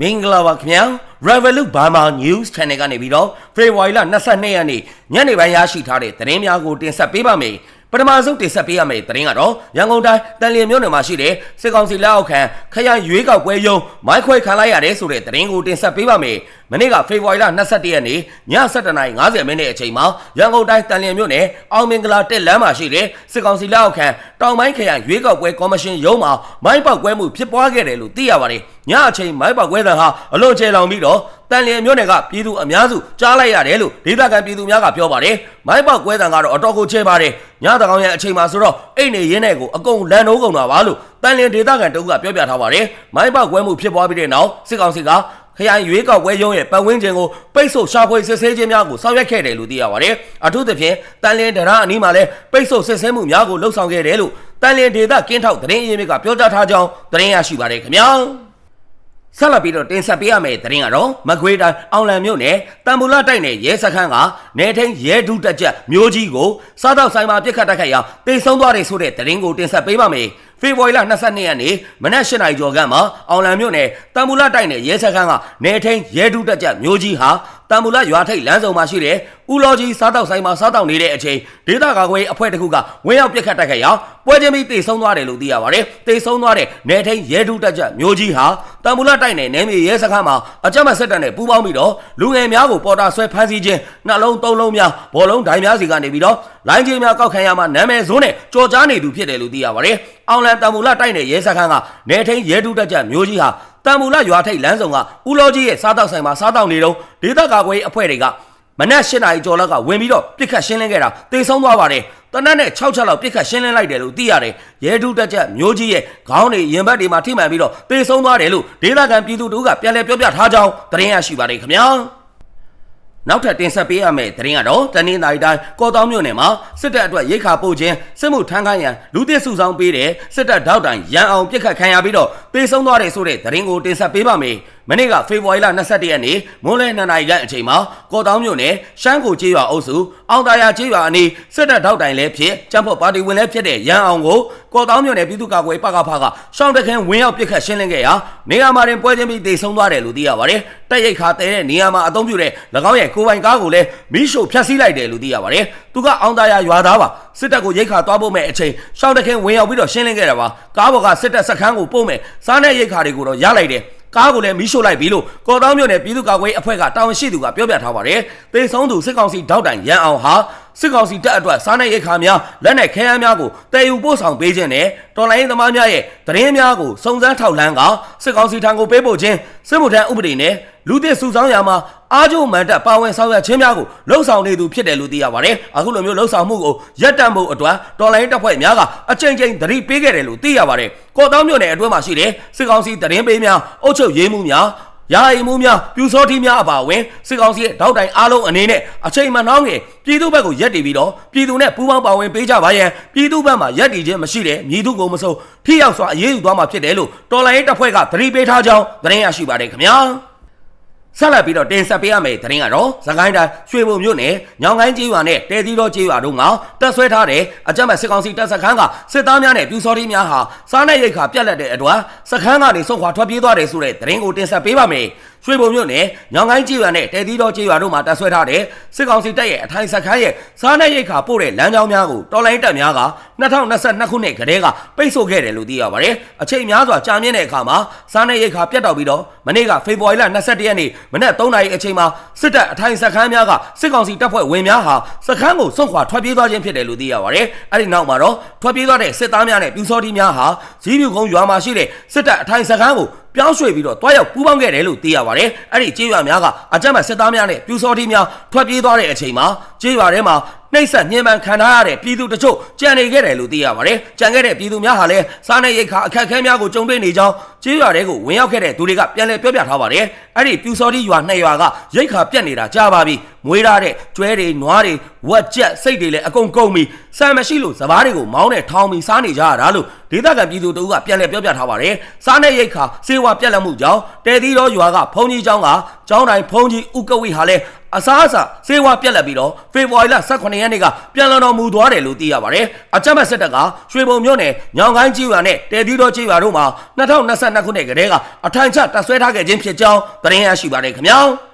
မင်္ဂလာပါခင်ဗျာ Revolut Burma News Channel ကနေပြီးတော့ February 22ရက်နေ့ညနေပိုင်းရရှိထားတဲ့သတင်းများကိုတင်ဆက်ပေးပါမယ်ပထမဆုံးတင်ဆက်ပေးရမယ့်သတင်းကတော့ရန်ကုန်တိုင်းတန်လျင်မြို့နယ်မှာရှိတဲ့စစ်ကောင်စီလက်အောက်ခံခရိုင်ရွေးကောက်ပွဲရုံးမိုက်ခွဲခံလိုက်ရတယ်ဆိုတဲ့သတင်းကိုတင်ဆက်ပေးပါမယ်မနေ့ကဖေဖော်ဝါရီလ22ရက်နေ့ည7:50မိနစ်အချိန်မှာရန်ကုန်တိုင်းတန်လျင်မြို့နယ်အောင်မင်္ဂလာတက်လမ်းမှာရှိတဲ့စစ်ကောင်စီလက်အောက်ခံတောင်ပိုင်းခရိုင်ရွေးကောက်ပွဲကော်မရှင်ရုံးမှာမိုင်းပေါက်ကွဲမှုဖြစ်ပွားခဲ့တယ်လို့သိရပါတယ်ညအချိန်မိုင်းပေါက်ကွဲတဲ့ဟာအလွန်ကျဲလောင်ပြီးတော့တန်လျင်မြို့နယ်ကပြည်သူအများစုကြားလိုက်ရတယ်လို့ဒေသခံပြည်သူများကပြောပါတယ်မိုင်းပေါက်ကွဲတဲ့ကတော့အတော်ကိုကျဲပါတယ်ညတကောင်ရဲ့အချိန်မှာဆိုတော့အိတ်နေရင်းနဲ့ကိုအကုန်လန်နိုးကုန်တာပါလို့တန်လျင်ဒေသခံတအုပ်ကပြောပြထားပါတယ်မိုင်းပေါက်ကွဲမှုဖြစ်ပွားပြီးတဲ့နောက်စစ်ကောင်စီကခရိုင်ရွေးကောက်ပွဲရုံးရဲ့ပတ်ဝန်းကျင်ကိုပိတ်ဆို့ရှာဖွေစစ်ဆေးခြင်းများကိုဆောင်ရွက်ခဲ့တယ်လို့သိရပါတယ်။အထူးသဖြင့်တန်လင်းဒရာအနီးမှာလည်းပိတ်ဆို့စစ်ဆေးမှုများကိုလှုပ်ဆောင်ခဲ့တယ်လို့တန်လင်းဒေသကင်းထောက်သတင်းအရင်းမြစ်ကပြောကြားထားကြောင်းသတင်းရရှိပါတယ်ခင်ဗျာ။ ဆက်လက်ပြီးတော့တင်ဆက်ပေးရမယ့်သတင်းကတော့မကွေးတိုင်းအောင်လံမြို့နယ်တံပူလတိုက်နယ်ရဲစခန်းကနေထိန်ရဲဒုတက်ချက်မျိုးကြီးကိုစားတော့ဆိုင်မှာပြစ်ခတ်တိုက်ခိုက်ရာတိတ်ဆုံးသွားတယ်ဆိုတဲ့သတင်းကိုတင်ဆက်ပေးပါမယ်။ဖေဖော်ဝါရီလ22ရက်နေ့မနက်၈နာရီကျော်ခန့်မှာအောင်လံမြို့နယ်တံမူလတိုက်နယ်ရဲစခန်းကနေထိန်ရဲဒုတက်ချက်မျိုးကြီးဟာ တံမူလရွာထိပ်လမ်းစုံမှာရှိတဲ့ဦးလောကြီးစားတောက်ဆိုင်မှာစားတောက်နေတဲ့အချိန်ဒေသကာကွယ်အဖွဲ့တစ်ခုကဝင်းရောက်ပြစ်ခတ်တိုက်ခိုက်ရာပွဲချင်းပြီးတိတ်ဆုံးသွားတယ်လို့သိရပါတယ်။တိတ်ဆုံးသွားတဲ့နေထိန်ရဲဒုတက်ချက်မျိုးကြီးဟာတံမူလတိုက်နယ်နယ်မြေရဲစခန်းမှာအကြမ်းဖက်စစ်တပ်နဲ့ပူးပေါင်းပြီးတော့လူငယ်များကိုပေါ်တာဆွဲဖမ်းဆီးခြင်းနှလုံးသုံးလုံးများဘောလုံးဒိုင်များစီကနေပြီးတော့လိုင်းကြီးများကောက်ခံရမှာနာမည်ဆိုးနဲ့ကြော်ကြားနေသူဖြစ်တယ်လို့သိရပါတယ်။အောင်လံတံမူလတိုက်နယ်ရဲစခန်းကနေထိန်ရဲဒုတက်ချက်မျိုးကြီးဟာ တံမူလရွာထိပ်လမ်းဆောင်ကဦးလောကြီးရဲ့စားတောက်ဆိုင်မှာစားတောက်နေတော့ဒေသကာကွယ်အဖွဲ့တွေကမနက်၈နာရီကျော်လောက်ကဝင်ပြီးတော့ပြစ်ခတ်ရှင်းလင်းခဲ့တာတေဆုံးသွားပါတယ်တနက်နဲ့6ချက်လောက်ပြစ်ခတ်ရှင်းလင်းလိုက်တယ်လို့သိရတယ်ရဲဒုတက်ချက်မျိုးကြီးရဲ့ခေါင်းတွေရင်ဘတ်တွေမှာထိမှန်ပြီးတော့တေဆုံးသွားတယ်လို့ဒေသခံပြည်သူတို့ကပြန်လည်ပြောပြထားကြောင်းသတင်းရရှိပါတယ်ခင်ဗျာ နောက်ထပ်တင်ဆက်ပေးရမယ့်သတင်းကတော့တနင်္သာရီတိုင်းကော်တောင်းမြို့နယ်မှာစစ်တပ်အတွက်ရိတ်ခါပို့ခြင်းစစ်မှုထမ်းခိုင်းရန်လူသစ်စုဆောင်ပေးတဲ့စစ်တပ်ထောက်တိုင်ရန်အောင်ပြစ်ခတ်ခံရပြီးတော့တေဆုံးသွားတယ်ဆိုတဲ့သတင်းကိုတင်ဆက်ပေးပါမယ်။မနေ့ကဖေဖော်ဝါရီလ22ရက်နေ့မွန်းလယ်2နာရီခန့်အချိန်မှာကော်တောင်းမြို့နယ်ရှမ်းကိုကျေးရွာအုပ်စုအောင်တာယာကျေးရွာအနီးစစ်တပ်ထောက်တိုင်လည်းဖြစ်ကျန်းဖို့ပါတီဝင်လည်းဖြစ်တဲ့ရန်အောင်ကိုကော်တောင်းမြို့နယ်ပြည်သူ့ကာကွယ်ပကဖကရှောင်းတခင်းဝင်းရောက်ပြစ်ခတ်ရှင်းလင်းခဲ့ရာနေရာမှာတင်ပွဲချင်းပြီးတေဆုံးသွားတယ်လို့သိရပါတယ်။တက်ရိတ်ခါတဲတဲ့နေရာမှာအသုံးပြုတဲ့၎င်းရဲ့ကိုပိုင်ကားကိုလည်းမီးရှို့ဖျက်ဆီးလိုက်တယ်လို့သိရပါတယ်။သူကအောင်တာယာရွာသားပါစစ်တပ်ကိုရိတ်ခါသွားဖို့မဲ့အချိန်ရှောင်းတခင်းဝင်ရောက်ပြီးတော့ရှင်းလင်းခဲ့တာပါ။ကားပေါ်ကစစ်တပ်စခန်းကိုပို့မဲ့စားတဲ့ရိတ်ခါတွေကိုတော့ရလိုက်တယ်။ ကားကိုလည်းမီးရှို့လိုက်ပြီလို့ကော်တောင်းမြို့နယ်ပြည်သူ့ကာကွယ်အဖွဲ့ကတာဝန်ရှိသူကပြောပြထားပါတယ်။တေဆုံးသူစစ်ကောင်စီတောက်တိုင်ရန်အောင်ဟာစစ်ကောင်စီတပ်အတွက်စားနပ်ရိက္ခာများလက်နက်ခဲယမ်းများကိုတည်ယူပို့ဆောင်ပေးခြင်းနဲ့တော်လိုင်းသမားများရဲ့သတင်းများကိုစုံစမ်းထောက်လှမ်းကစစ်ကောင်စီထံကိုပေးပို့ခြင်းစစ်မှုထမ်းဥပဒေနဲ့လူသစ်စုဆောင်းရာမှာ အားကျိုးမှန်တပ်ပါဝင်ဆောင်ရွက်ခြင်းများကိုလှုံ့ဆော်နေသူဖြစ်တယ်လို့သိရပါတယ်။အခုလိုမျိုးလှုံ့ဆော်မှုကိုရပ်တန့်ဖို့အတွက်တော်လိုင်းတပ်ဖွဲ့များကအကြိမ်ကြိမ်သတိပေးခဲ့တယ်လို့သိရပါတယ်။ကော့တောင်းမြို့နယ်အတွင်းမှာရှိတဲ့စစ်ကောင်စီသတင်းပေးများအုပ်ချုပ်ရေးမှုများရာအိမ်မှုများပြူစောတိများအပါအဝင်စစ်ကောင်စီရဲ့တောက်တိုင်အားလုံးအနေနဲ့အချိန်မှနှောင်းငယ်ပြည်သူဘက်ကိုရက်တည်ပြီးတော့ပြည်သူနဲ့ပူးပေါင်းပါဝင်ပေးကြပါရန်ပြည်သူဘက်မှာရက်တည်ခြင်းမရှိတဲ့မြည်သူကိုမစိုးထိရောက်စွာအရေးယူသွားမှာဖြစ်တယ်လို့တော်လိုင်းတပ်ဖွဲ့ကသတိပေးထားကြောင်းသတင်းရရှိပါတယ်ခင်ဗျာ ဆက်လက်ပြီးတော့တင်ဆက်ပေးရမယ့်သတင်းကတော့သခိုင်းတိုင်းရွှေဘုံမြို့နယ်ညောင်ကိုင်းကျေးရွာနဲ့တဲသီးတော်ကျေးရွာတို့ကတက်ဆွဲထားတဲ့အကြမ်းဖက်စစ်ကောင်စီတပ်စခန်းကစစ်သားများနဲ့ပြူစော်တီများဟာစားနပ်ရိက္ခာပြက်လက်တဲ့အတွက်စခန်းကနေဆုံးခွာထွက်ပြေးသွားတယ်ဆိုတဲ့သတင်းကိုတင်ဆက်ပေးပါမယ်ရွှေဘုံမြို့နယ်ညောင်ကိုင်းကျေးရွာနဲ့တဲသီးတော်ကျေးရွာတို့မှာတက်ဆွဲထားတဲ့စစ်ကောင်စီတပ်ရဲ့အထိုင်စခန်းရဲ့စားနပ်ရိက္ခာပို့တဲ့လမ်းကြောင်းများကိုတော်လိုင်းတပ်များက 2022ခုနှစ်ကတည်းကပိတ်ဆို့ခဲ့တယ်လို့သိရပါတယ်အချိန်များစွာကြာမြင့်တဲ့အခါမှာစားနပ်ရိက္ခာပြတ်တောက်ပြီးတော့မနေ့ကဖေဖော်ဝါရီလ22ရက်နေ့မနက်3နာရီအချိန်မှာစစ်တပ်အထိုင်စခန်းများကစစ်ကောင်စီတပ်ဖွဲ့ဝင်များဟာစခန်းကိုစွန့်ခွာထွက်ပြေးသွားခြင်းဖြစ်တယ်လို့သိရပါတယ်။အဲဒီနောက်မှာတော့ထွက်ပြေးသွားတဲ့စစ်သားများနဲ့ပြူစောတိများဟာဇီးမြူကုန်းရွာမှာရှိတဲ့စစ်တပ်အထိုင်စခန်းကို ပြောင်းရွှေ့ပြီးတော့တွားရောက်ပူးပေါင်းခဲ့တယ်လို့သိရပါတယ်။အဲ့ဒီကျေးရွာများကအကြမ်းဖက်စစ်သားများနဲ့ပြူစောတိများထွက်ပြေးသွားတဲ့အချိန်မှာကျေးရွာထဲမှာနှိမ့်ဆက်ညှဉ်းပန်းခံထားရတဲ့ပြည်သူတချို့ကြံနေခဲ့တယ်လို့သိရပါတယ်။ကြံခဲ့တဲ့ပြည်သူများဟာလည်းစားနပ်ရိက္ခာအခက်အခဲများကိုကြုံတွေ့နေကြောင်းကျေးရွာတွေကိုဝင်ရောက်ခဲ့တဲ့သူတွေကပြန်လည်ပြောပြထားပါတယ်။အဲ့ဒီပြူစောတိရွာနှစ်ရွာကရိက္ခာပြတ်နေတာကြားပါပြီ။ မွေးရတဲ့ကျွဲတွေနွားတွေဝက်ကြက်စိတ်တွေလည်းအကုန်ကုန်ပြီးဆံမရှိလို့စပားတွေကိုမောင်းနဲ့ထောင်းပြီးစားနေကြရတာလို့ဒေသခံပြည်သူတို့ကပြန်လည်ပြောပြထားပါတယ်။စားနဲ့ရိတ်ခါစေဝါပြက်လက်မှုကြောင့်တဲသီးတော်ရွာကဘုံကြီးကျောင်းကကျောင်းတိုင်းဘုံကြီးဥကဝိဟာလည်းအစားအစာစေဝါပြက်လက်ပြီးတော့ဖေဖော်ဝါရီလ18ရက်နေ့ကပြန်လည်တော်မူသွားတယ်လို့သိရပါတယ်။အကြမ်းဖက်စစ်တပ်ကရွှေဘုံမြို့နယ်ညောင်ကိုင်းကြီးရွာနဲ့တဲသီးတော်ကြီးရွာတို့မှာ2022ခုနှစ်ကတည်းကအထံချတပ်ဆွဲထားခဲ့ခြင်းဖြစ်ကြောင်းသတင်းရရှိပါတယ်ခင်ဗျာ။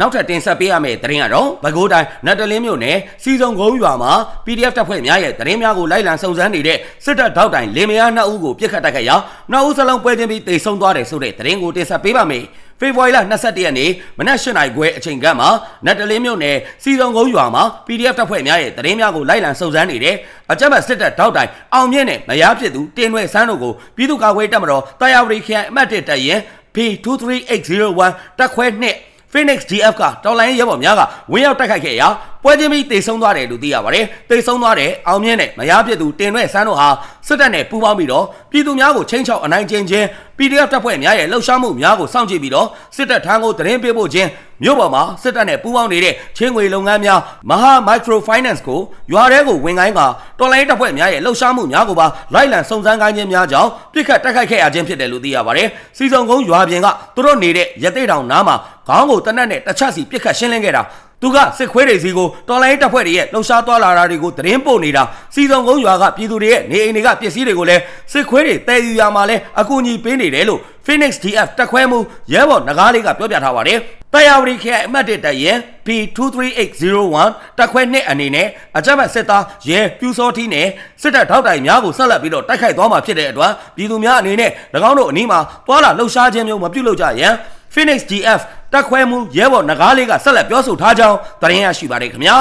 နောက်ထပ်တင်ဆက်ပေးရမယ့်သတင်းကတော့ပဲခူးတိုင်းနတ်တလင်းမြို့နယ်စီစုံကုန်းရွာမှာ PDF တပ်ဖွဲ့များရဲ့သတင်းများကိုလိုက်လံစုံစမ်းနေတဲ့စစ်တပ်ထောက်တိုင်လင်မယားနှစ်ဦးကိုပြစ်ခတ်တိုက်ခိုက်ရာနှစ်ဦးစလုံးပွဲချင်းပြီးတိတ်ဆုံးသွားတယ်ဆိုတဲ့သတင်းကိုတင်ဆက်ပေးပါမယ်။ဖေဖော်ဝါရီလ22ရက်နေ့မနက်၈နာရီခွဲအချိန်ကမှနတ်တလင်းမြို့နယ်စီစုံကုန်းရွာမှာ PDF တပ်ဖွဲ့များရဲ့သတင်းများကိုလိုက်လံစုံစမ်းနေတဲ့အကြမ်းဖက်စစ်တပ်ထောက်တိုင်အောင်မြင့်နဲ့မယားဖြစ်သူတင်ရွဲဆန်းတို့ကိုပြည်သူ့ကာကွယ်တပ်မတော်တာယာဝတီခရိုင်အမှတ်1တပ်ရင် P23801 တပ်ခွဲ2 Phoenix GF ကတော်လိုင်းရဲဘော်များကဝင်းရောက်တိုက်ခိုက်ခဲ့ရာ ပွဲချင်းပြီးတိတ်ဆုံးသွားတယ်လို့သိရပါတယ်။တိတ်ဆုံးသွားတဲ့အောင်မြင့်နဲ့မရပြစ်သူတင်ရွဲ့ဆန်းတို့ဟာစစ်တပ်နဲ့ပူးပေါင်းပြီးတော့ပြည်သူများကိုချင်းချောက်အနိုင်ကျင့်ခြင်း PDF တပ်ဖွဲ့များရဲ့လှုပ်ရှားမှုများကိုစောင့်ကြည့်ပြီးတော့စစ်တပ်ထမ်းကိုသတင်းပေးဖို့ခြင်းမြို့ပေါ်မှာစစ်တပ်နဲ့ပူးပေါင်းနေတဲ့ချင်းငွေလုပ်ငန်းများမဟာ Microfinance ကိုရွာထဲကိုဝင်ကိုင်းကတော်လိုင်းတပ်ဖွဲ့များရဲ့လှုပ်ရှားမှုများကိုပါလိုက်လံစုံစမ်းကိုင်းခြင်းများကြောင့်ပြစ်ခတ်တိုက်ခိုက်ခဲ့ရခြင်းဖြစ်တယ်လို့သိရပါတယ်။စီစုံကုန်းရွာပြင်ကသူတို့နေတဲ့ရသေးတောင်နားမှာခေါင်းကိုတနက်နဲ့တစ်ချက်စီပြစ်ခတ်ရှင်းလင်းခဲ့တာ သူကစစ်ခွေးတွေစီကိုတော်လိုင်းတပ်ဖွဲ့တွေရဲ့လှုပ်ရှားသွားလာတာတွေကိုသတင်းပို့နေတာစီစုံကုန်းရွာကပြည်သူတွေရဲ့နေအိမ်တွေကပစ္စည်းတွေကိုလည်းစစ်ခွေးတွေတည်ယူရမှာလဲအကူအညီပေးနေတယ်လို့ Phoenix DF တက်ခွဲမှုရဲဘော်နဂါးလေးကပြောပြထားပါတယ်။တရာဝတီခရိုင်အမှတ်1တပ်ရဲ P23801 တက်ခွဲနှစ်အနေနဲ့အကြမ်းဖက်စစ်သားရဲပြူစောထီးနဲ့စစ်တပ်ထောက်တိုင်များကိုဆက်လက်ပြီးတော့တိုက်ခိုက်သွားမှာဖြစ်တဲ့အတွက်ပြည်သူများအနေနဲ့၎င်းတို့အနီးမှာသွာလာလှုပ်ရှားခြင်းမျိုးမပြုလုပ်ကြရန် Phoenix GF တက်ခွဲမှုရဲဘော်နဂါးလေးကဆက်လက်ပြောဆိုထားကြောင်းသတင်းရရှိပါတယ်ခင်ဗျာ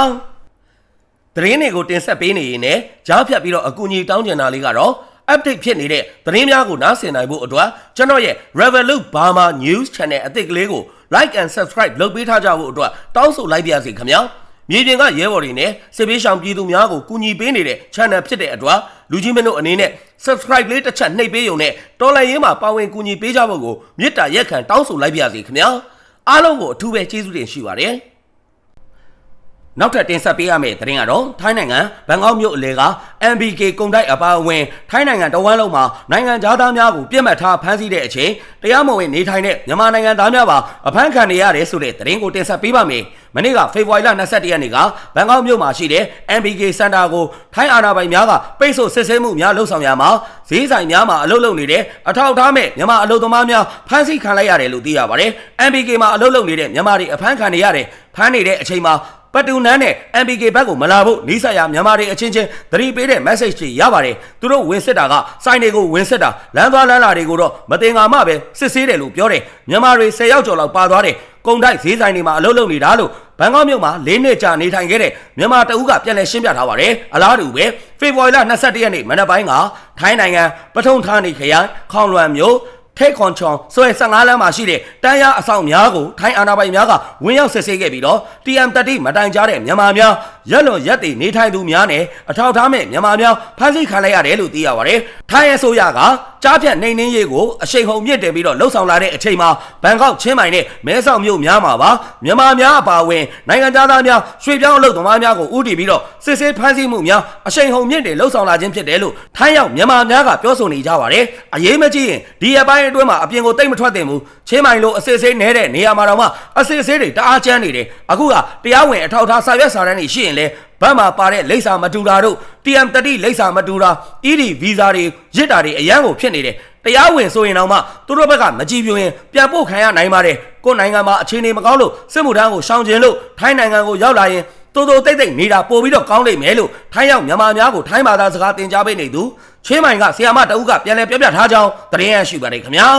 သတင်းတွေကိုတင်ဆက်ပေးနေရင်လည်းကြားဖြတ်ပြီးတော့အကူအညီတောင်းကျင်တာလေးကတော့ update ဖြစ်နေတဲ့သတင်းများကိုနားဆင်နိုင်ဖို့အတွက်ကျွန်တော်ရဲ့ Revolut Burma News Channel အသစ်ကလေးကို like and subscribe လုပ်ပေးထားကြဖို့အတွက်တောင်းဆိုလိုက်ပါရစေခင်ဗျာမြေပြင်ကရဲဘော်တွေနဲ့စစ်ပေးဆောင်ပြည်သူများကိုကူညီပေးနေတဲ့ channel ဖြစ်တဲ့အတွက်လူကြီးမင်းတို့အနေနဲ့ subscribe လေးတစ်ချက်နှိပ်ပေးရုံနဲ့တော်လိုင်းရေးမှာပါဝင်ကူညီပေးကြဖို့ကိုမေတ္တာရက်ခံတောင်းဆိုလိုက်ပါရစေခင်ဗျာ အားလုံးကိုအထူးပဲကျေးဇူးတင်ရှိပါတယ် နောက်ထပ်တင်ဆက်ပေးရမယ့်သတင်းကတော့ထိုင်းနိုင်ငံဘန်ကောက်မြို့အလဲက MBK ကုန်တိုက်အပါအဝင်ထိုင်းနိုင်ငံတဝမ်းလုံးမှာနိုင်ငံသားများကိုပြစ်မှတ်ထားဖမ်းဆီးတဲ့အချိန်တရားမဝင်နေထိုင်တဲ့မြန်မာနိုင်ငံသားများပါအဖမ်းခံနေရတယ်ဆိုတဲ့သတင်းကိုတင်ဆက်ပေးပါမယ်။မနေ့ကဖေဖော်ဝါရီလ22ရက်နေ့ကဘန်ကောက်မြို့မှာရှိတဲ့ MBK စင်တာကိုထိုင်းအာဏာပိုင်များကပိတ်ဆို့စစ်ဆေးမှုများလှုပ်ဆောင်ရမှာဈေးဆိုင်များမှာအလုပ်လုပ်နေတဲ့အထောက်အထားမဲ့မြန်မာအလုပ်သမားများဖမ်းဆီးခံလိုက်ရတယ်လို့သိရပါတယ်။ MBK မှာအလုပ်လုပ်နေတဲ့မြန်မာတွေအဖမ်းခံနေရတယ်ဖမ်းနေတဲ့အချိန်မှာ ပတ်တူနန်းနဲ့ MPK ဘက်ကိုမလာဖို့နီးစပ်ရမြန်မာတွေအချင်းချင်းသတိပေးတဲ့ message တွေရပါတယ်သူတို့ဝင်စစ်တာကစိုင်းတွေကိုဝင်စစ်တာလမ်းသွားလမ်းလာတွေကိုတော့မတင်ငါမှပဲစစ်ဆေးတယ်လို့ပြောတယ်မြန်မာတွေ10ယောက်ကျော်လောက်ပါသွားတယ်ကုံတိုက်ဈေးဆိုင်တွေမှာအလုပ်လုပ်နေတာလို့ဘန်ကောက်မြို့မှာ၄နှစ်ကြာနေထိုင်ခဲ့တဲ့မြန်မာတအူးကပြန်လည်ရှင်းပြထားပါတယ်အလားတူပဲဖေဖော်ဝါရီလ22ရက်နေ့မနက်ပိုင်းကထိုင်းနိုင်ငံပထုံဌာနီခရိုင်ခေါင်လွမ်မြို့ ထိတ်ခွန်ချောင်ဆွဲ15လမ်းမှာရှိတဲ့တန်းရအဆောင်များကိုထိုင်းအာဏာပိုင်များကဝင်းရောက်ဆစ်ဆေးခဲ့ပြီးတော့ TM30 မတိုင်ကြားတဲ့မြန်မာများ ရက်လွန်ရက်တည်နေထိုင်သူများနဲ့အထောက်အထားမဲ့မြန်မာများဖမ်းဆီးခံလိုက်ရတယ်လို့သိရပါတယ်။ထိုင်းအစိုးရကကြားဖြတ်နေနှင်းရေးကိုအရှိန်ဟုန်မြင့်တင်ပြီးတော့လှုပ်ဆောင်လာတဲ့အချိန်မှာဘန်ကောက်ချင်းမိုင်နဲ့မဲဆောက်မြို့များမှာပါမြန်မာများအပါအဝင်နိုင်ငံသားများရွှေပြောင်းအလုပ်သမားများကိုဥတီပြီးတော့စစ်ဆေးဖမ်းဆီးမှုများအရှိန်ဟုန်မြင့်တင်လှုပ်ဆောင်လာခြင်းဖြစ်တယ်လို့ထိုင်းရောက်မြန်မာများကပြောဆိုနေကြပါတယ်။အရေးမကြီးရင်ဒီအပိုင်းအတွင်းမှာအပြင်ကိုတိတ်မထွက်သင့်ဘူးချင်းမိုင်လိုအစစ်ဆေးနေတဲ့နေရာမှာတော့မှအစစ်ဆေးတွေတအားကျန်းနေတယ်အခုကတရားဝင်အထောက်အထားစာရွက်စာတမ်းတွေရှိရင်လဲဘတ်မှာပါတဲ့လိပ်စာမတူတာတို့ TM30 လိပ်စာမတူတာ ED ဗီဇာတွေရစ်တာတွေအရန်ကိုဖြစ်နေတယ်တရားဝင်ဆိုရင်တော့မှသူတို့ဘက်ကမကြည့်ပြရင်ပြန်ပို့ခံရနိုင်ပါတယ်ကိုယ်နိုင်ငံမှာအခြေအနေမကောင်းလို့စစ်မှုထမ်းကိုရှောင်ကျဉ်လို့ထိုင်းနိုင်ငံကိုရောက်လာရင်တိုးတိုးတိတ်တိတ်နေတာပို့ပြီးတော့ကောင်းလိမ့်မယ်လို့ထိုင်းရောက်မြန်မာများကိုထိုင်းဘာသာစကားသင်ကြားပေးနေသူချင်းမိုင်ကဆီယာမတအုပ်ကပြန်လည်ပြောပြထားကြောင်းသတင်းရရှိပါတယ်ခင်ဗျာ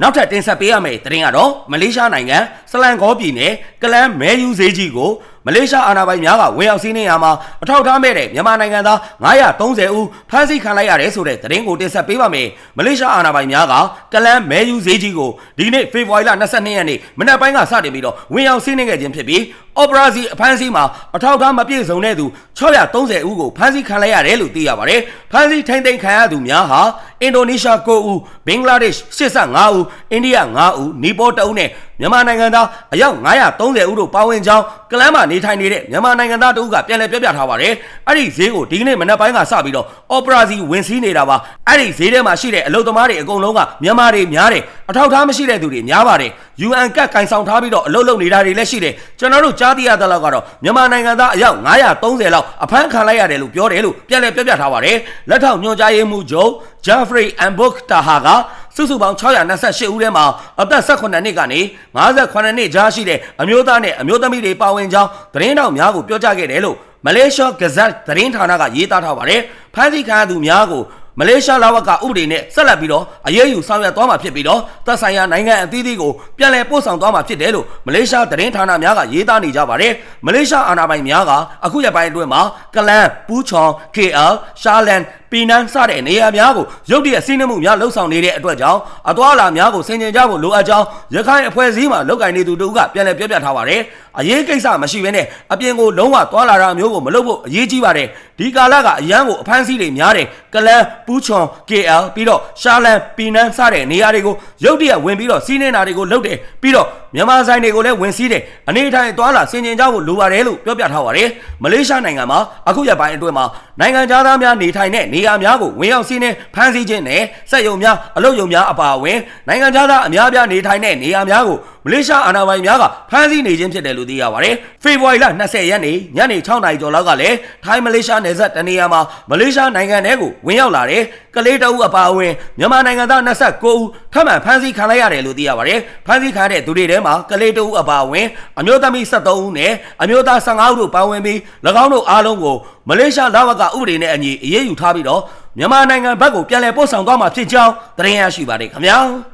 နောက်ထပ်တင်ဆက်ပေးရမယ့်သတင်းကတော့မလေးရှားနိုင်ငံစလန်ကောပြည်နယ်ကလန်မဲယူဈေးကြီးကို မလေးရှားအာဏာပိုင်များကဝင်ရောက်စီးနင်းရာမှာအထောက်အထားမဲ့တဲ့မြန်မာနိုင်ငံသား930ဦးဖမ်းဆီးခံလိုက်ရတယ်ဆိုတဲ့သတင်းကိုတင်ဆက်ပေးပါမယ်။မလေးရှားအာဏာပိုင်များကကလန်မဲယူဈေးကြီးကိုဒီနေ့ဖေဖော်ဝါရီလ22ရက်နေ့မနက်ပိုင်းကစတင်ပြီးတော့ဝင်ရောက်စီးနင်းခဲ့ခြင်းဖြစ်ပြီးအော်ပရာစီအဖမ်းဆီးမှာအထောက်အထားမပြည့်စုံတဲ့သူ630ဦးကိုဖမ်းဆီးခံလိုက်ရတယ်လို့သိရပါတယ်။ဖမ်းဆီးထိန်းသိမ်းခံရသူများဟာအင်ဒိုနီးရှား9ဦးဘင်္ဂလားဒေ့ရှ်85ဦးအိန္ဒိယ9ဦးနီပေါ1ဦးနဲ့မြန်မာနိုင်ငံသားအယောက်930ဦးတို့ပါဝင်ကြောင်းကလန်းမှာနေထိုင်နေတဲ့မြန်မာနိုင်ငံသားတဦးကပြန်လည်ပြောပြထားပါတယ်။အဲ့ဒီဈေးကိုဒီကနေ့မနက်ပိုင်းကစပြီးတော့အော်ပရာစီဝင်စီးနေတာပါ။အဲ့ဒီဈေးထဲမှာရှိတဲ့အလုပ်သမားတွေအကုန်လုံးကမြန်မာတွေများတယ်။အထောက်အထားမရှိတဲ့သူတွေများပါတယ်။ UN ကတ်ကင်ဆောင်ထားပြီးတော့အလုပ်လုပ်နေတာတွေလည်းရှိတယ်။ကျွန်တော်တို့ကြားသိရတဲ့လောက်ကတော့မြန်မာနိုင်ငံသားအယောက်930လောက်အဖမ်းခံလိုက်ရတယ်လို့ပြောတယ်လို့ပြန်လည်ပြောပြထားပါတယ်။လက်ထောက်ညွှန်ကြားရေးမှူးချုပ် Jeffrey Ambok Taha က စုစုပေါင်း628ဦးထဲမှာအသက်18နှစ်ကနေ58နှစ်ကြားရှိတဲ့အမျိုးသားနဲ့အမျိုးသမီးတွေပါဝင်ကြောင်းသတင်းတောက်များကိုပြောကြားခဲ့တယ်လို့မလေးရှားဂဇတ်သတင်းဌာနကရေးသားထားပါတယ်။ဖမ်းဆီးခံရသူများကိုမလေးရှားလာဝကဥပဒေနဲ့ဆက်လက်ပြီးတော့အရေးယူဆောင်ရွက်သွားမှာဖြစ်ပြီးတော့သက်ဆိုင်ရာနိုင်ငံအသီးသီးကိုပြန်လည်ပို့ဆောင်သွားမှာဖြစ်တယ်လို့မလေးရှားသတင်းဌာနများကရေးသားနေကြပါတယ်။မလေးရှားအာဏာပိုင်များကအခုရက်ပိုင်းအတွင်းမှာကလန်ပူးချောင် KL ရှာလန် ပီနန်းစတဲ့နေရာများကိုရုတ်တရက်စီးနှမှုများလှုပ်ဆောင်နေတဲ့အတွက်ကြောင့်အသွာအလာများကိုဆင်ခြင်ကြဖို့လိုအပ်ကြောင်းရခိုင်အဖွဲ့အစည်းမှလောက်ကင်နေသူတို့ကပြန်လည်ပြောပြထားပါတယ်။အရေးကိစ္စမရှိဘဲနဲ့အပြင်ကိုလုံးဝသွာလာတာမျိုးကိုမလုပ်ဖို့အရေးကြီးပါတယ်။ဒီကာလကအရန်ကိုအဖမ်းဆီးတွေများတယ်။ကလန်ပူးချွန် KL ပြီးတော့ရှာလန်ပီနန်းစတဲ့နေရာတွေကိုရုတ်တရက်ဝင်ပြီးတော့စီးနေတာတွေကိုလုပ်တယ်ပြီးတော့ မြန်မာဆိုင်တွေကိုလည်းဝင်စီးတယ်အနေထိုင်သွာလာဆင်ခြင်ကြဖို့လိုပါတယ်လို့ပြောပြထားပါတယ်။မလေးရှားနိုင်ငံမှာအခုရက်ပိုင်းအတွင်းမှာနိုင်ငံသားများနေထိုင်တဲ့နေရာများကိုဝင်ရောက်စီးနှင်းဖမ်းဆီးခြင်းနဲ့စက်ရုံများအလုပ်ရုံများအပါအဝင်နိုင်ငံသားအများပြားနေထိုင်တဲ့နေရာများကို မလေးရှားအာဏာပိုင်များကဖမ်းဆီးနေခြင်းဖြစ်တယ်လို့သိရပါတယ်။ဖေဖော်ဝါရီလ20ရက်နေ့ညနေ6နာရီကျော်လောက်ကလည်းထိုင်းမလေးရှားနယ်စပ်တနေရာမှာမလေးရှားနိုင်ငံထဲကိုဝင်ရောက်လာတဲ့ကလေးတအုပ်အပါအဝင်မြန်မာနိုင်ငံသား29ဦးထပ်မံဖမ်းဆီးခံလိုက်ရတယ်လို့သိရပါတယ်။ဖမ်းဆီးခံတဲ့သူတွေထဲမှာကလေးတအုပ်အပါအဝင်အမျိုးသမီး73ဦးနဲ့အမျိုးသား15ဦးတို့ပါဝင်ပြီး၎င်းတို့အားလုံးကိုမလေးရှားလဝကဥပဒေနဲ့အညီအရေးယူထားပြီးတော့မြန်မာနိုင်ငံဘက်ကိုပြန်လည်ပို့ဆောင်သွားမှာဖြစ်ကြောင်းသတင်းရရှိပါတယ်ခင်ဗျာ။